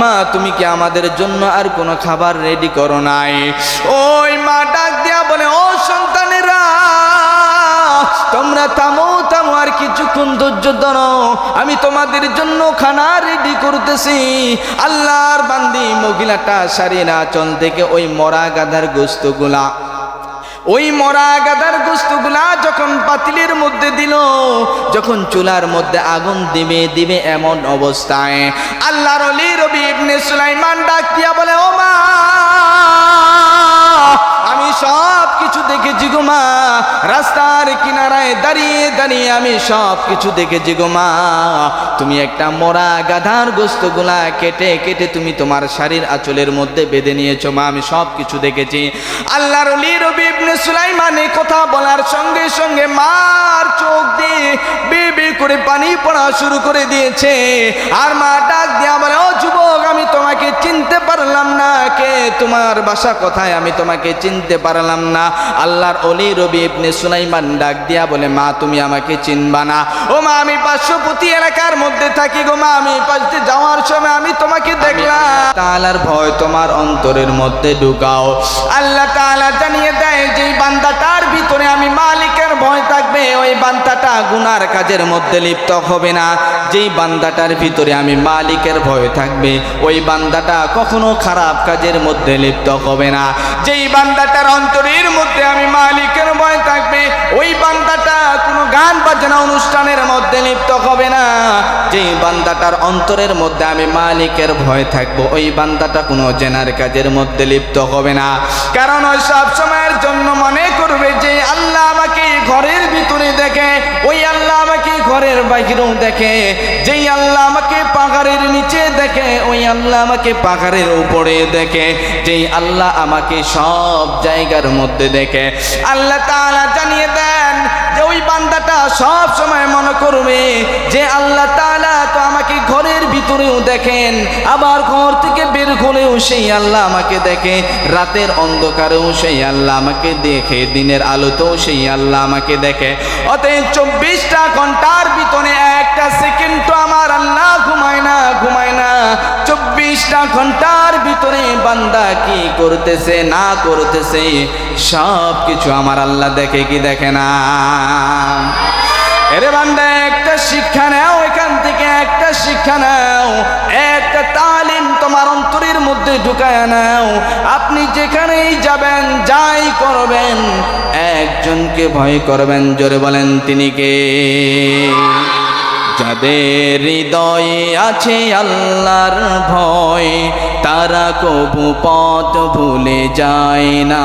মা, তুমি কি আমাদের জন্য আর কোনো খাবার রেডি করো নাই? ওই মা ডাক দিয়া বলে, ও সন্তানেরা, তোমরা থামো থামো, আর কিছুক্ষণ ধৈর্য ধরো। আমি তোমাদের জন্য খানা রেডি করতেছি। আল্লাহর বান্দি মহিলাটা সারিনা চল থেকে ওই মরা গাধার গোস্তগুলা ওই মরা গাদার গোস্তগুলা যখন পাতিলের মধ্যে দিল, যখন চুলার মধ্যে আগুন দিবে দিবে এমন অবস্থায় আল্লাহর রবি ইবনে সুলাইমান ডাক দিয়া বলে, ও মা! সব কিছু দেখেছি গো মা। রাস্তার কিনারায় দাঁড়িয়ে দাঁড়িয়ে আমি সব কিছু দেখেছি গো মা। তুমি একটা মরা গাধার গোস্তগুলা কেটে কেটে তুমি তোমার শাড়ির আঁচলের মধ্যে বেঁধে নিয়েছো মা, আমি সব কিছু দেখেছি। আল্লাহর অলি রবি সুলাইমান কথা বলার সঙ্গে সঙ্গে মার চোখ দিয়ে বে করে পানি পড়া শুরু করে দিয়েছে। আর মা ডাক দিয়া বলে, ও যুবক আমি তোমাকে চিনতে পারলাম না কে তোমার বাসা কোথায়, আমি তোমাকে চিনতে পারলাম না। আল্লাহর অলি রবি ইবনে সুলাইমান ডাক দিয়া বলে, মা, তুমি আমাকে চিনবা না। ও মা, আমি পার্শ্ববর্তী এলাকার মধ্যে থাকি গো মা, আমি পাশে যাওয়ার সময় আমি তোমাকে দেখলাম। তালার ভয় তোমার অন্তরের মধ্যে ঢুকাও। আল্লাহ তাআলা জানিয়ে দেয় যে এই বান্দাটার ভিতরে আমি মালিকের ভয় থাকবে, ওই বান্দাটা গুনার কাজের মধ্যে লিপ্ত হবে না। যেই বান্দাটার ভিতরে আমি মালিকের ভয় থাকবে, ওই বান্দাটা কখনো খারাপ কাজের মধ্যে লিপ্ত হবে না। যেই বান্দাটার অন্তরের মধ্যে আমি মালিকের ভয় থাকবে, ওই বান্দাটা কোনো গান বাজনা অনুষ্ঠানের মধ্যে লিপ্ত হবে না। যেই বান্দাটার অন্তরের মধ্যে আমি মালিকের ভয় থাকব, ওই বান্দাটা কোনো জেনার কাজের মধ্যে লিপ্ত হবে না। কারণ ওই সব সময়ের জন্য মনে ঘরের বাইরেও দেখে, যেই আল্লাহ আমাকে পাহাড়ের নিচে দেখে, ওই আল্লাহ আমাকে পাহাড়ের উপরে দেখে, যেই আল্লাহ আমাকে সব জায়গার মধ্যে দেখে। আল্লাহ তাআলা জানিয়ে দেন যে, ওই বান্দাটা সব সময় মনে করবে যে, আল্লাহ তো ভিতরেও দেখেন, আবার ঘর থেকে বের হলেও সেই আল্লাহ আমাকে দেখে, রাতের অন্ধকারেও সেই আল্লাহ আমাকে দেখে, দিনের আলোতেও সেই আল্লাহ আমাকে দেখে। অতএব চব্বিশটা ঘণ্টার ভিতরে একটা সেকেন্ড তো আমার আল্লাহ ঘুমায় না ঘুমায় না। চব্বিশটা ঘণ্টার ভিতরে বান্দা কি করতেছে, না করতেছে সব কিছু আমার আল্লাহ দেখে কি দেখে না? এরে বান্দা, একটা শিক্ষা নাও, এখান থেকে একটা শিক্ষা নাও। একটা তালিম তোমার অন্তরের মধ্যে ঢুকায় নাও। আপনি যেখানেই যাবেন, যাই করবেন, একজনকে ভয় করবেন, জোরে বলেন, তিনি কে? যাদের হৃদয়ে আছে আল্লাহর ভয়, তারা কবু পথ ভুলে যায় না।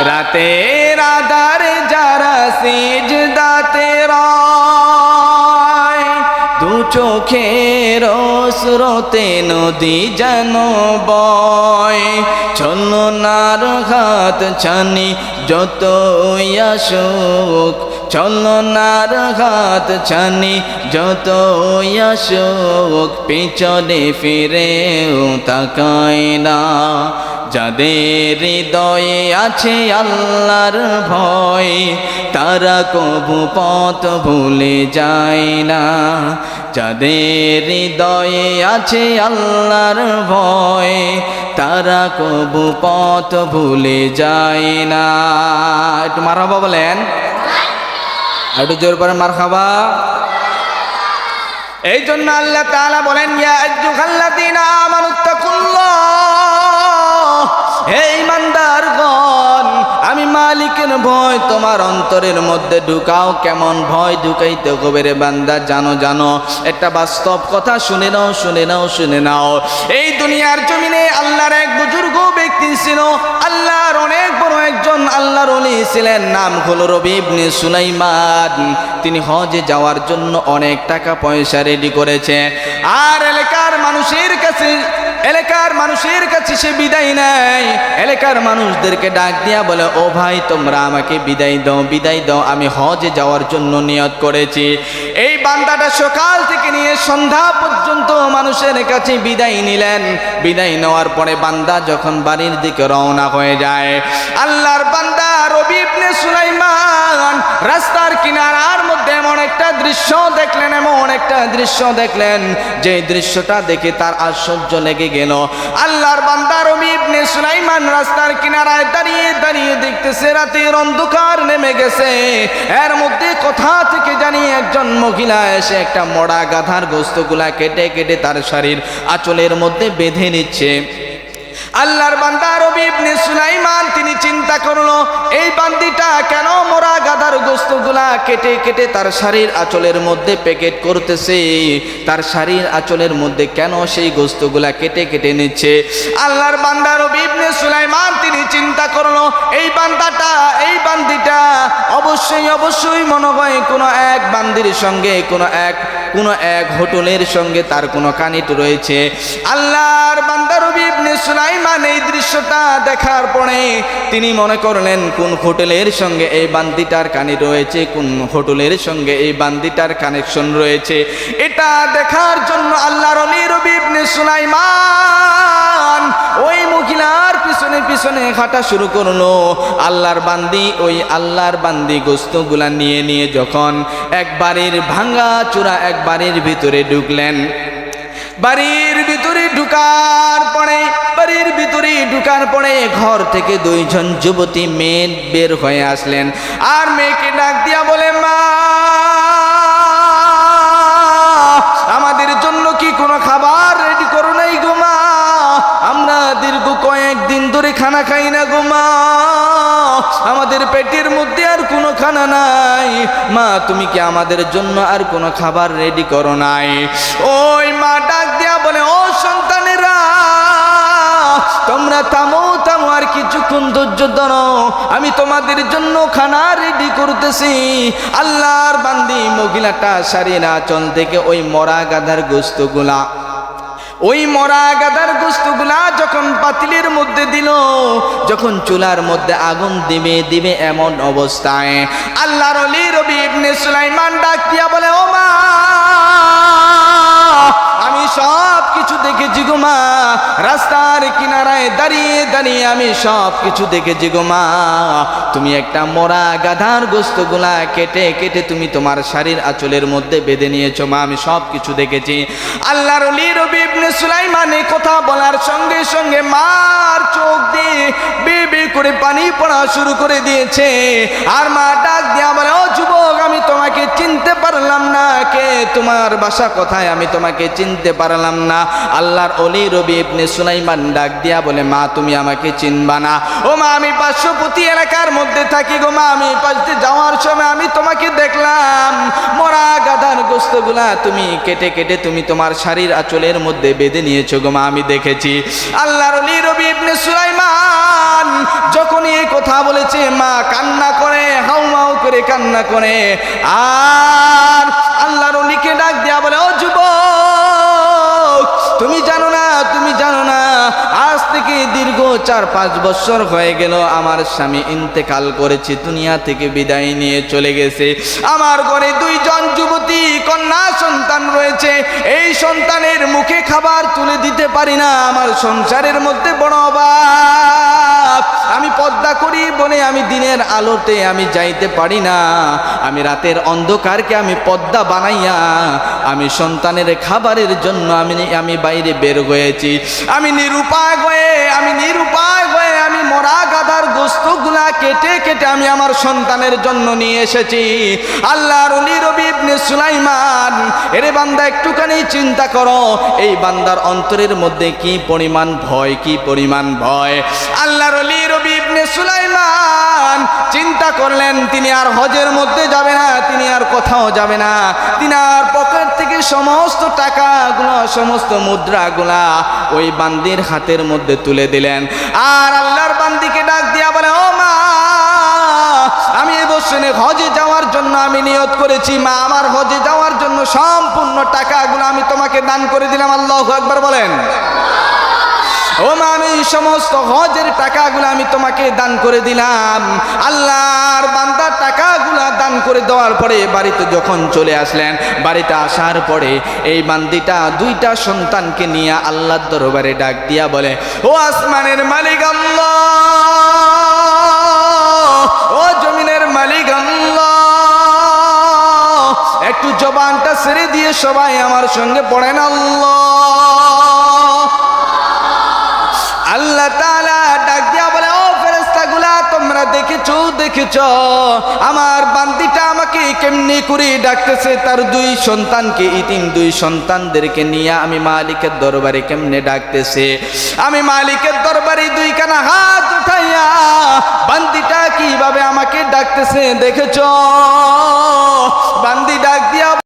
রাতের আধারে যারা সিজ দাতে দু চোখের স্রোতে নদী যেন বয়। চলনার হাত ছানি যত আসুক। চলনার হাত ছানি যত আসুক। পিছনে ফিরেও তাকায় না। যাদের হৃদয়ে আছে আল্লাহর ভয়, তারা কবু পথ ভুলে যায় না। যাদের হৃদয়ে আছে আল্লাহর ভয়, তারা কবু পথ ভুলে যায় না। একটু মারহাবা বলেন। একটু জোর করে মার খাবা এই জন্য আল্লাহ তাআলা বলেন, ইয়া আইয়ুহাল্লাযীনা হে ইমানদারগণ, আমি মালিকের ভয় তোমার অন্তরের মধ্যে ঢুকাও। কেমন ভয় ঢুকাইতে হবে রে বান্দা? জানো জানো। একটা বাস্তব কথা শুনে নাও শুনে নাও শুনে নাও। এই দুনিয়ার জমিনে আল্লাহর এক বুজুর্গ ব্যক্তি ব্যক্তি ছিল। আল্লাহর অনেক বড় একজন আল্লাহর অলি ছিলেন, নাম হলো রবি ইবনে সুলাইমান। তিনি হজে যাওয়ার জন্য অনেক টাকা পয়সা রেডি করেছে। আর এলাকার মানুষের কাছে এলাকার মানুষের কাছে সে বিদায় নেয়। এলাকার মানুষদেরকে ডাক দিয়া বলে, ও ভাই, তোমরা আমাকে বিদায় দাও বিদায় দাও, আমি হজে যাওয়ার জন্য নিয়ত করেছি। এই বান্দাটা সকাল থেকে নিয়ে সন্ধ্যা পর্যন্ত মানুষের কাছে বিদায় নিলেন। বিদায় নেওয়ার পরে বান্দা যখন বাড়ির দিকে রওনা হয়ে যায়, আল্লাহর বান্দা রবি ইবনে সুলাইমান রাস্তার কিনারার একটা দৃশ্য দেখলেন, এমন একটা দৃশ্য দেখলেন, যে দৃশ্যটা দেখে তার আশ্চর্য লেগে গেল। আল্লাহর বান্দা রবি ইবনে সুলাইমান রাস্তার কিনারায় দাঁড়িয়ে দাঁড়িয়ে দেখতেছে, রাতের অন্ধকার নেমে গেছে। এর মধ্যে কোথা থেকে জানি একজন মহিলা এসে একটা মরা গাধার গোস্তগুলা কেটে কেটে তার শরীর আঁচলের মধ্যে বেঁধে নিচ্ছে। আল্লাহর বান্দা রবি ইবনে সুলাইমান, তিনি চিন্তা করল, এই বান্দিটা কেন মোরা গাদার গোস্তগুলা কেটে কেটে তার শাড়ির আঁচলের মধ্যে প্যাকেট করতেছে? তার শাড়ির আঁচলের মধ্যে কেন সেই গোস্তগুলা কেটে কেটে নিচ্ছে? আল্লাহর বান্দা রবি ইবনে সুলাইমান, তিনি চিন্তা করল, এই বান্দাটা, এই বান্দিটা অবশ্যই অবশ্যই মনে হয় কোনো এক বান্দির সঙ্গে, কোনো এক কোনো এক হোটেলের সঙ্গে তার কোনো কানিট রয়েছে। আল্লাহর সুলাইমান এই দৃশ্যটা দেখার পরে তিনি মনে করলেন, কোন হোটেলের সঙ্গে এই বান্দিটার কানি রয়েছে, কোন হোটেলের সঙ্গে এই বান্দিটার কানেকশন রয়েছে, এটা দেখার জন্য আল্লাহর ইবনে সুলাইমান ওই মহিলার পিছনে পিছনে হাঁটা শুরু করল। আল্লাহর বান্দি ওই আল্লাহর বান্দি গোস্তগুলা নিয়ে নিয়ে যখন এক বাড়ির ভাঙ্গা চূড়া এক বাড়ির ভিতরে ঢুকলেন। বাড়ির ভিতরে ঢুকার পরে বাড়ির ভিতরে ঢুকার পরে ঘর থেকে দুইজন যুবতী মেয়ে বের হয়ে আসলেন। আর মেয়েকে ডাক দিয়া বলে, মা, আমাদের জন্য কি কোনো খাবার রেডি করো নাই গো মা? আমরা দীর্ঘ কয়েকদিন ধরে খানা খাই না গো মা। আমাদের পেটের মধ্যে আর কোনো খানা নাই। মা, তুমি কি আমাদের জন্য আর কোনো খাবার রেডি করো নাই? ওই মা ডাক দিয়া বলে, ও আর কিছুক্ষণ ধৈর্য ধরো। আমি তোমাদের জন্য খানা রেডি করতেছি। আল্লাহর বান্দি মহিলাটা সারিনা চল থেকে ওই মরা গাধার গোস্তগুলা ওই মরা গাদার গোস্তগুলা যখন পাতিলের মধ্যে দিল, যখন চুলার মধ্যে আগুন দিবে দিবে এমন অবস্থায়। আল্লাহর অলি রবি সুলাইমান ডাক দিয়া বলে, ও মা, আমি সব কিছু দেখেছি গো মা। রাস্তার কিনারায় দাঁড়িয়ে দাঁড়িয়ে আমি সব কিছু দেখেছি গো মা। তুমি একটা মরা গাধার গোস্তগুলা কেটে কেটে তুমি তোমার শাড়ির আঁচলের মধ্যে বেঁধে নিয়েছো মা, আমি সব কিছু দেখেছি। আল্লাহর অলি সুলাইমান কথা বলার সঙ্গে সঙ্গে মার চোখ দিয়ে বে বে করে পানি পড়া শুরু করে দিয়েছে। আর মা ডাক দিয়া তোমার বাসা কোথায় আমি তোমাকে চিনতে পারলাম না। আল্লাহর অলি রবি ইবনে সুলাইমান ডাক দিয়া বলে, মা, তুমি আমাকে চিনবা না। ও মা, আমি পার্শ্বপতি এলাকার মধ্যে থাকি গো মা, আমি পাশে যাওয়ার সময় আমি তোমাকে দেখলাম। মরা গাধার গোস্তগুলা তুমি কেটে কেটে তুমি তোমার শাড়ির আঁচলের মধ্যে বেঁধে নিয়েছো গো মা, আমি দেখেছি। আল্লাহর অলি রবি ইবনে সুলাইমান যখনই কথা বলেছে, মা কান্না করে, হাউ করে কান্না করে। আর আল্লাহর অলিকে ডাক দিয়া বলে, ও যুবক, তুমি জানো না, তুমি জানো না, আজ থেকে দীর্ঘ চার, পাঁচ বছর হয়ে গেল, আমার স্বামী ইন্তেকাল করেছে, দুনিয়া থেকে বিদায় নিয়ে চলে গেছে। আমার ঘরে দুইজন যুবতী, কন্যা, সন্তান রয়েছে। এই সন্তানের মুখে খাবার তুলে দিতে পারি না, আমার সংসারের মধ্যে বড় অভাব। আমি পদ্মা করি, বনে আমি দিনের আলোতে আমি যাইতে পারি না। আমি রাতের অন্ধকারকে আমি পদ্মা বানাইয়া, আমি সন্তানের খাবারের জন্য আমি আমি বাইরে বের হয়েছি। আমি নিরুপায় হয়ে, আমি নিরুপায় গাদার গোস্তগুলা কেটে কেটে আমি আমার সন্তানের জন্য নিয়ে এসেছি। আল্লাহর ইবনে সুলাইমান, এরে বান্দা একটুখানি চিন্তা করো, এই বান্দার অন্তরের মধ্যে কি পরিমাণ ভয়, কি পরিমাণ ভয়? আল্লাহর অলি সুলাইমান চিন্তা করলেন, তিনি আর হজের মধ্যে যাবে না, তিনি আর কোথাও যাবে না। তিনি আর পকেট থেকে সমস্ত টাকাগুলো, সমস্ত মুদ্রাগুলা ওই বান্দির হাতের মধ্যে তুলে দিলেন। আর আল্লাহর বান্দিকে হজে যাওয়ার জন্য আমি নিয়ত করেছি, মা আমার হজে যাওয়ার জন্য সম্পূর্ণ টাকাগুলো আমি তোমাকে দান করে দিলাম, আল্লাহ একবার বলেন। ও মা, আমি সমস্ত হজের টাকাগুলো আমি তোমাকে দান করে দিলাম। আল্লাহর বান্দার টাকাগুলো দান করে দেওয়ার পরে বাড়িতে যখন চলে আসলেন, বাড়িতে আসার পরে এই বান্দিটা দুইটা সন্তানকে নিয়ে আল্লাহর দরবারে ডাক দিয়া বলে, ও আসমানের মালিক আল্লাহ! জবানটা ছেড়ে দিয়ে সবাই আমার সঙ্গে পড়েন আল্লাহ। ডাক দিয়া বলে, ও তোমরা দেখেছ দেখেছ, আমার বান্দিটা আমাকে কেমনি করে ডাকতেছে? তার দুই সন্তানকে দুই সন্তানদেরকে নিয়ে আমি মালিকের দরবারে কেমনে ডাকতেছে? আমি মালিকের দরবারে দুইখানা হাত উঠাইয়া, বান্দিটা কীভাবে আমাকে ডাকতেছে, দেখেছ? বান্দি ডাক